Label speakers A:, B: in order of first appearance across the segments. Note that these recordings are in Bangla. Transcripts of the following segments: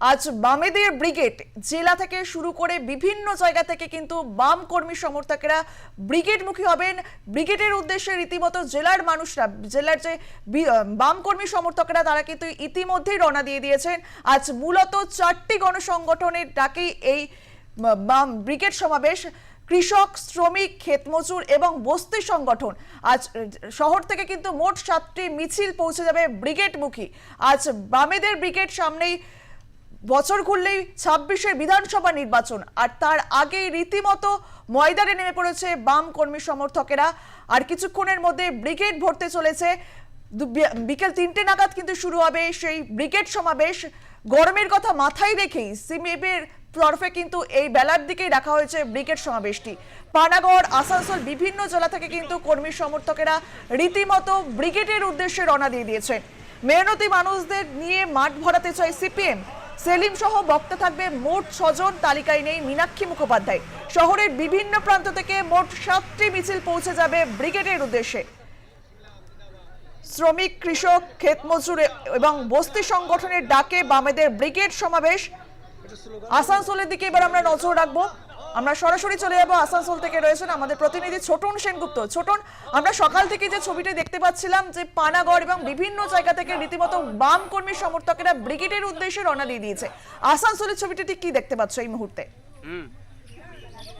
A: আজ বামেদের ব্রিগেড জেলা থেকে শুরু করে বিভিন্ন জায়গা থেকে কিন্তু বাম কর্মী সমর্থকেরা ব্রিগেডমুখী হবেন। ব্রিগেডের উদ্দেশ্যে রীতিমতো জেলার মানুষরা, জেলার যে বাম কর্মী সমর্থকেরা, তারা কিন্তু ইতিমধ্যেই রওনা দিয়ে দিয়েছেন। আজ মূলত চারটি গণসংগঠনের ডাকেই এই বাম ব্রিগেড সমাবেশ। কৃষক, শ্রমিক, ক্ষেতমজুর এবং বস্তি সংগঠন। আজ শহর থেকে কিন্তু মোট সাতটি মিছিল পৌঁছে যাবে ব্রিগেডমুখী। আজ বামেদের ব্রিগেড সামনেই বছর ঘুরলেই ছাব্বিশের বিধানসভা নির্বাচন, আর তার আগেই রীতিমতো ময়দানে নেমে পড়েছে বাম কর্মী সমর্থকেরা। আর কিছুক্ষণের মধ্যে ব্রিগেড ভরতে চলেছে। বিকেল তিনটে নাগাদ কিন্তু শুরু হবে সেই ব্রিগেড সমাবেশ। গরমের কথা মাথায় রেখেই সিমিএফের তরফে কিন্তু এই বেলার দিকেই রাখা হয়েছে ব্রিগেড সমাবেশটি। পানাগড়, আসানসোল বিভিন্ন জেলা থেকে কিন্তু কর্মী সমর্থকেরা রীতিমতো ব্রিগেডের উদ্দেশ্যে রওনা দিয়ে দিয়েছেন। মেহনতি মানুষদের নিয়ে মাঠ ভরাতে চায় সিপিএম। সেলিম সহ বক্তা থাকবে মোট ছজন, তালিকায় নেই মীনাক্ষী মুখোপাধ্যায়। শহরের বিভিন্ন প্রান্ত থেকে মোট সাতটি মিছিল পৌঁছে যাবে ব্রিগেডের উদ্দেশ্যে। শ্রমিক, কৃষক ক্ষেত মজুর এবং বস্তি সংগঠনের ডাকে বামেদের ব্রিগেড সমাবেশ। আসানসোলের দিকে এবার আমরা নজর রাখব। আমরা সরাসরি চলে যাব আসানসোল থেকে রয়েছেন আমাদের প্রতিনিধি ছোটন সেনগুপ্ত। ছোটন, আমরা সকাল থেকে যে ছবিটি দেখতে পাচ্ছিলাম যে পানাগড় এবং বিভিন্ন জায়গা থেকে রীতিমতো বাম কর্মী সমর্থকেরা ব্রিগেডের উদ্দেশ্যে রওনা দিয়ে দিয়েছে। আসানসোলের ছবিটি ঠিক কি দেখতে পাচ্ছ এই মুহূর্তে?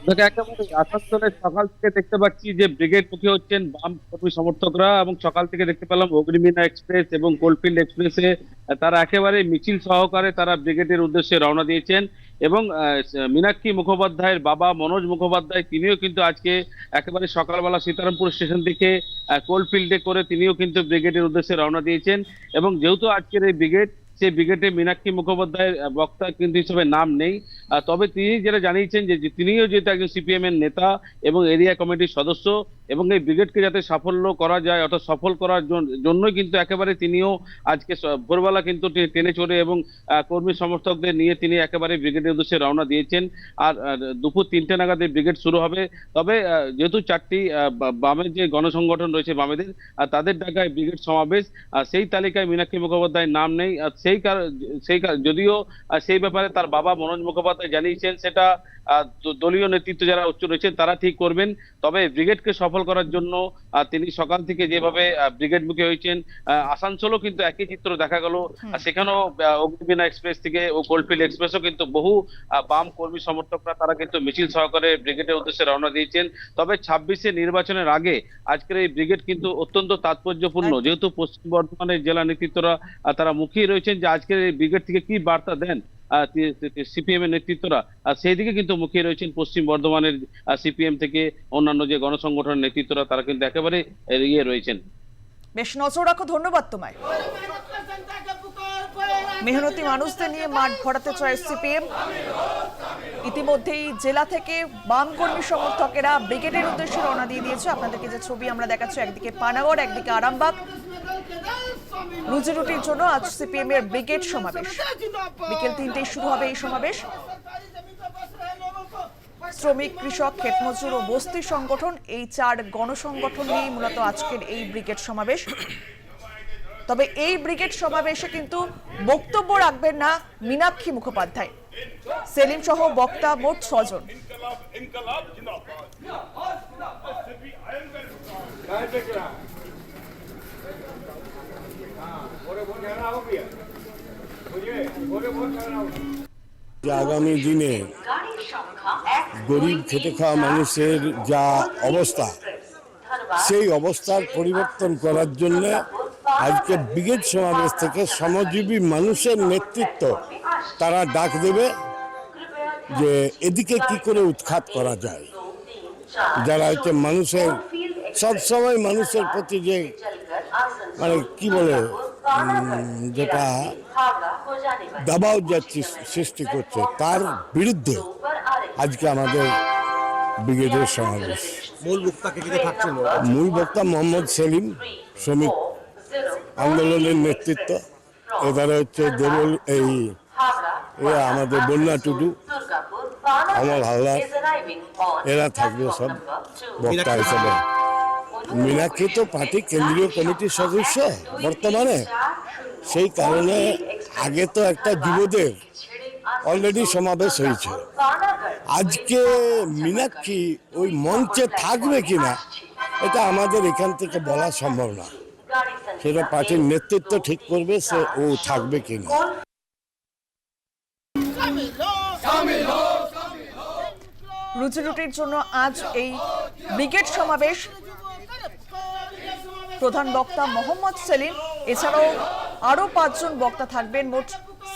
B: দেখো একেবারে আসানসোলের সকাল থেকে দেখতে পাচ্ছি যে ব্রিগেড মুখী হচ্ছেন বাম কর্মী সমর্থকরা এবং সকাল থেকে দেখতে পেলাম অগ্নিমিনা এক্সপ্রেস এবং কোলফিল্ড এক্সপ্রেসে তারা একেবারে মিছিল সহকারে তারা ব্রিগেডের উদ্দেশ্যে রওনা দিয়েছেন এবং মীনাক্ষী মুখোপাধ্যায়ের বাবা মনোজ মুখোপাধ্যায়, তিনিও কিন্তু আজকে একেবারে সকালবেলা সীতারামপুর স্টেশন থেকে কোলফিল্ডে করে তিনিও কিন্তু ব্রিগেডের উদ্দেশ্যে রওনা দিয়েছেন এবং যেহেতু আজকের এই ব্রিগেড সেই ব্রিগেডে মীনাক্ষী মুখোপাধ্যায়ের বক্তা কিন্তু হিসেবে নাম নেই। তবে তিনি যেটা জানিয়েছেন যে তিনিও যেহেতু একজন সিপিএম এর নেতা এবং এরিয়া কমিটির সদস্য এবং এই ব্রিগেডকে যাতে সাফল্য করা যায় অর্থাৎ সফল করার জন্যই কিন্তু একেবারে তিনিও আজকে ভোরবেলা কিন্তু টে- ট্রেনে চড়ে এবং কর্মী সমর্থকদের নিয়ে তিনি একেবারে ব্রিগেডের উদ্দেশ্যে রওনা দিয়েছেন। আর দুপুর তিনটে নাগাদ এই ব্রিগেড শুরু হবে। তবে যেহেতু চারটি বামের যে গণসংগঠন রয়েছে বামেদের তাদের ডাকায় ব্রিগেড সমাবেশ সেই তালিকায় মীনাক্ষী মুখোপাধ্যায়ের নাম নেই। সেই সেই যদিও সেই ব্যাপারে তার বাবা মনোজ মুখোপাধ্যায় জানিয়েছেন সেটা দলীয় নেতৃত্ব যারা উচ্চ রয়েছেন তারা ঠিক করবেন। তবে ব্রিগেডকে সফল করার জন্য তিনি সকাল থেকে যেভাবে ব্রিগেড মুখী হয়েছেন আসানসোলও কিন্তু একই চিত্র দেখা গেল। সেখানেও অগ্নিবীণা এক্সপ্রেস থেকে ও কোলফিল্ড এক্সপ্রেসও কিন্তু বহু বাম কর্মী সমর্থকরা তারা কিন্তু মিছিল সহকারে ব্রিগেডের উদ্দেশ্যে রওনা দিয়েছেন। তবে ছাব্বিশে নির্বাচনের আগে আজকের এই ব্রিগেড কিন্তু অত্যন্ত তাৎপর্যপূর্ণ। যেহেতু পশ্চিম বর্ধমানের জেলা নেতৃত্বরা তারা মুখিয়ে রয়েছেন যে আজকের এই ব্রিগেড থেকে কি বার্তা দেন। সিপিএম এর নেতৃত্বরা। সেই দিকে কিন্তু মুখিয়ে রয়েছেন পশ্চিম বর্ধমানের সিপিএম থেকে অন্যান্য যে গণসংগঠনের নেতৃত্বরা, তারা কিন্তু একেবারে ইয়ে রয়েছেন।
A: বেশ, নজর রাখো, ধন্যবাদ তোমায়। মেহনতি মানুষদের নিয়ে মাঠ ভরাতে চায় সিপিএম ইতিমধ্যেই জেলা থেকে বাম কর্মী সমর্থকেরা ব্রিগেডের উদ্দেশ্যে রওনা দিয়ে দিয়েছে। আপনাদেরকে যে ছবি আমরা দেখাচ্ছি, একদিকে পানাগড়, একদিকে আরামবাগ। রুজি রুটির জন্য আজ সিপিএম এর ব্রিগেড সমাবেশ। বিকেল তিনটেই শুরু হবে এই সমাবেশ। শ্রমিক, কৃষক, ক্ষেতমজুর ও বস্তি সংগঠন, এই চার গণসংগঠন নিয়েই মূলত আজকের এই ব্রিগেড সমাবেশ। তবে এই ব্রিগেড সমাবেশে কিন্তু বক্তব্য রাখবেন না মীনাক্ষী মুখোপাধ্যায়। সেলিম সহ বক্তা মোট ছজন।
C: আগামী দিনে গরিব খেটে খাওয়া মানুষের যা অবস্থা, সেই অবস্থার পরিবর্তন করার জন্য আজকে ব্রিগেড সমাবেশ থেকে শ্রমজীবী মানুষের নেতৃত্ব তারা ডাক দেবে যে এদিকে কি করে উৎখাত করা যায়। যারা হচ্ছে মানুষের সবসময় মানুষের প্রতি যে মানে কি বলে যেটা দাবাও যা সৃষ্টি করছে তার বিরুদ্ধে আজকে আমাদের ব্রিগেডের সমাবেশ।
D: মূল কে
C: মূল বক্তা মোহাম্মদ সেলিম শ্রমিক আন্দোলনের নেতৃত্ব। এবারে হচ্ছে দেবল এই আমাদের বন্যা টুডু
E: আমার হালদার
C: এরা থাকবে সব বক্তা হিসেবে। মীনাক্ষী তো পার্টি কেন্দ্রীয় কমিটির সদস্য বর্তমানে। সেই কারণে আগে তো একটা যুবদের অলরেডি সমাবেশ হয়েছে। আজকে মীনাক্ষী ওই মঞ্চে থাকবে কিনা, এটা আমাদের এখান থেকে বলা সম্ভব না। সেটা পার্টির নেতৃত্ব ঠিক করবে, সে ও থাকবে কিনা।
A: রুজি রুটির জন্য আজ এই ব্রিগেড সমাবেশ। প্রধান বক্তা মোহাম্মদ সেলিম, এছাড়াও আরও পাঁচজন বক্তা থাকবেন, মোট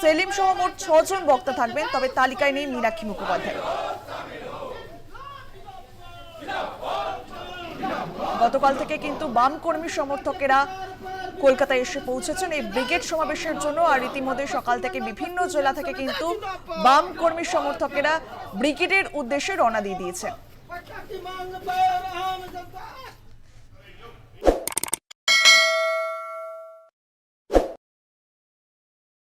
A: সেলিম সহ মোট ছজন বক্তা থাকবেন, তবে তালিকায় নেই মীনাক্ষী মুখোপাধ্যায়। গতকাল থেকে কিন্তু বাম কর্মী সমর্থকেরা কলকাতায় এসে পৌঁছেছেন এই ব্রিগেড সমাবেশের জন্য। আর ইতিমধ্যে সকাল থেকে বিভিন্ন জেলা থেকে কিন্তু বাম কর্মী সমর্থকেরা ব্রিগেডের উদ্দেশ্যে রওনা দিয়ে দিয়েছেন।